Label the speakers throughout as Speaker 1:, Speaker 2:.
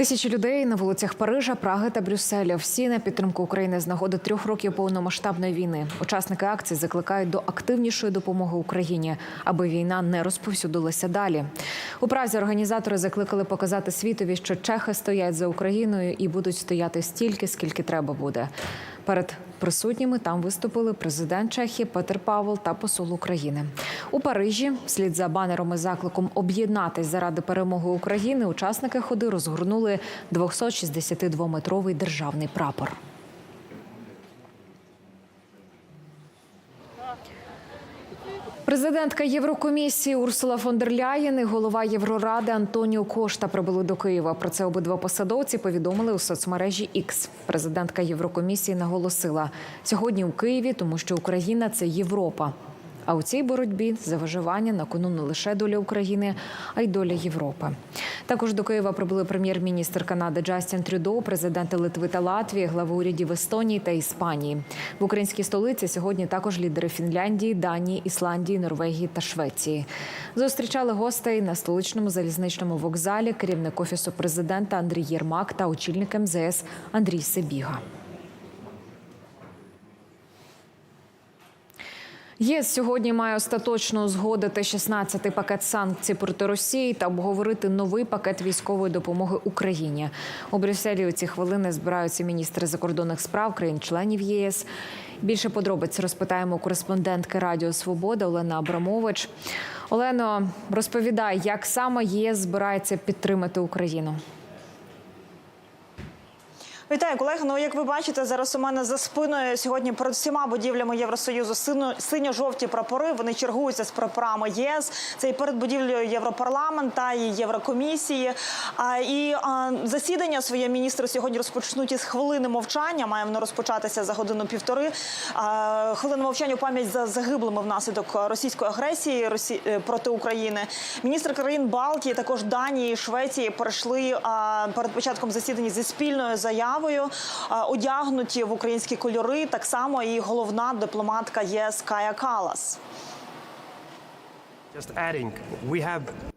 Speaker 1: Тисячі людей на вулицях Парижа, Праги та Брюсселя. Всі на підтримку України з нагоди трьох років повномасштабної війни. Учасники акції закликають до активнішої допомоги Україні, аби війна не розповсюдилася далі. У Празі організатори закликали показати світові, що чехи стоять за Україною і будуть стояти стільки, скільки треба буде. Перед присутніми там виступили президент Чехії Петер Павел та посол України. У Парижі, вслід за банером і закликом об'єднатись заради перемоги України, учасники ходи розгорнули 262-метровий державний прапор. Президентка Єврокомісії Урсула фон дер Ляєн і голова Євроради Антоніо Кошта прибули до Києва. Про це обидва посадовці повідомили у соцмережі X. Президентка Єврокомісії наголосила сьогодні у Києві, тому що Україна це Європа. А у цій боротьбі за виживання на кону не лише доля України, а й доля Європи. Також до Києва прибули прем'єр-міністр Канади Джастін Трюдо, президенти Литви та Латвії, глави урядів Естонії та Іспанії. В українській столиці сьогодні також лідери Фінляндії, Данії, Ісландії, Норвегії та Швеції. Зустрічали гостей на столичному залізничному вокзалі керівник офісу президента Андрій Єрмак та очільник МЗС Андрій Себіга. ЄС сьогодні має остаточно узгодити 16-й пакет санкцій проти Росії та обговорити новий пакет військової допомоги Україні. У Брюсселі у ці хвилини збираються міністри закордонних справ країн-членів ЄС. Більше подробиць розпитаємо кореспондентки Радіо Свобода Олена Абрамович. Олено, розповідай, як саме єС збирається підтримати Україну.
Speaker 2: Вітаю, колеги. Ну як ви бачите, зараз у мене за спиною сьогодні перед всіма будівлями Євросоюзу синьо-жовті прапори. Вони чергуються з прапорами ЄС. Це і перед будівлею Європарламента, і Єврокомісії. А і а, засідання своє міністри сьогодні розпочнуть із хвилини мовчання. Має воно розпочатися за годину півтори. А, хвилина мовчання у пам'ять за загиблими внаслідок російської агресії Росі... е, проти України. Міністри країн Балтії, також Данії, Швеції перейшли а, перед початком засідання зі спільною заявою, а, одягнуті в українські кольори. Так само і головна дипломатка ЄС Кая Калас.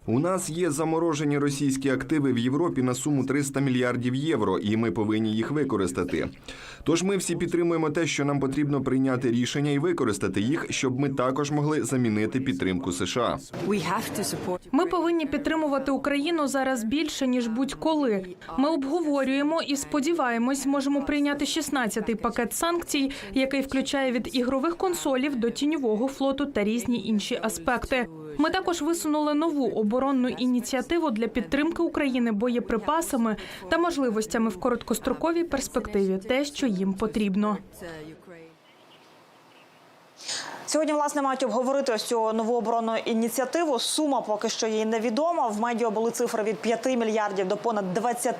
Speaker 3: У нас є заморожені російські активи в Європі на суму 300 мільярдів євро, і ми повинні їх використати. Тож ми всі підтримуємо те, що нам потрібно прийняти рішення і використати їх, щоб ми також могли замінити підтримку США.
Speaker 4: Ми повинні підтримувати Україну зараз більше ніж будь-коли. Ми обговорюємо і сподіваємось, зможемо прийняти 16-й пакет санкцій, який включає від ігрових консолів до тіньового флоту та різні інші аспекти. Ми також висунули нову оборонну ініціативу для підтримки України боєприпасами та можливостями в короткостроковій перспективі, те, що їм потрібно.
Speaker 2: Сьогодні власне мають обговорити ось цю нову оборонну ініціативу. Сума поки що їй невідома. В медіа були цифри від 5 мільярдів до понад 20.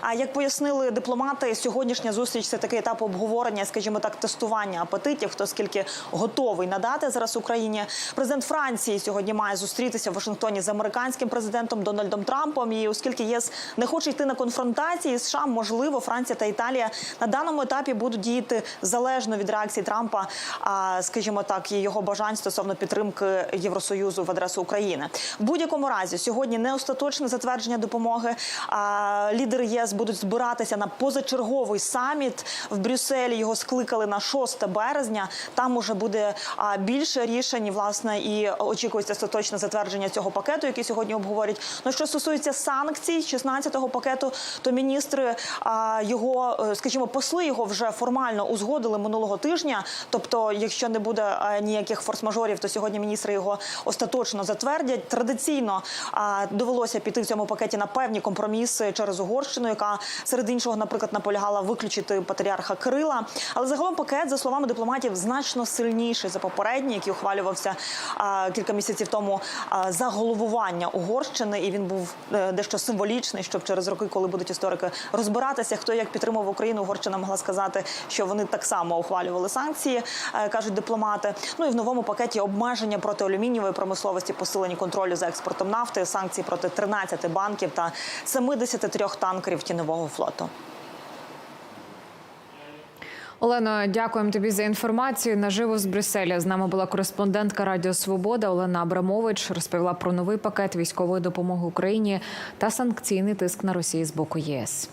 Speaker 2: А як пояснили дипломати, сьогоднішня зустріч це такий етап обговорення, скажімо так, тестування апетитів. Хто скільки готовий надати зараз Україні? Президент Франції сьогодні має зустрітися в Вашингтоні з американським президентом Дональдом Трампом. І оскільки ЄС не хоче йти на конфронтації США, можливо, Франція та Італія на даному етапі будуть діяти залежно від реакції Трампа, скажімо так, і його бажань стосовно підтримки Євросоюзу в адресу України. В будь-якому разі сьогодні не остаточне затвердження допомоги. А лідери ЄС будуть збиратися на позачерговий саміт в Брюсселі. Його скликали на 6 березня. Там уже буде більше рішень. Власне, і очікується остаточне затвердження цього пакету, який сьогодні обговорять. Ну що стосується санкцій 16-го пакету, то міністри його, е, скажімо, посли його вже формально узгодили минулого тижня. Тобто, якщо не буде ніяких форс-мажорів, то сьогодні міністри його остаточно затвердять. Традиційно довелося піти в цьому пакеті на певні компроміси через Угорщину, яка серед іншого, наприклад, наполягала виключити патріарха Кирила. Але загалом пакет, за словами дипломатів, значно сильніший за попередній, який ухвалювався кілька місяців тому за головування Угорщини, і він був е, дещо символічний, щоб через роки, коли будуть історики розбиратися, хто як підтримав Україну, Угорщина могла сказати, що вони так само ухвалювали санкції, е, кажуть дипломати. Ну і в новому пакеті обмеження проти алюмінієвої промисловості, посилені контролю за експортом нафти, санкції проти 13 банків та 73 танкерів тіньового флоту.
Speaker 1: Олено, дякуємо тобі за інформацію. Наживо з Брюсселя з нами була кореспондентка Радіо Свобода Олена Абрамович. Розповіла про новий пакет військової допомоги Україні та санкційний тиск на Росію з боку ЄС.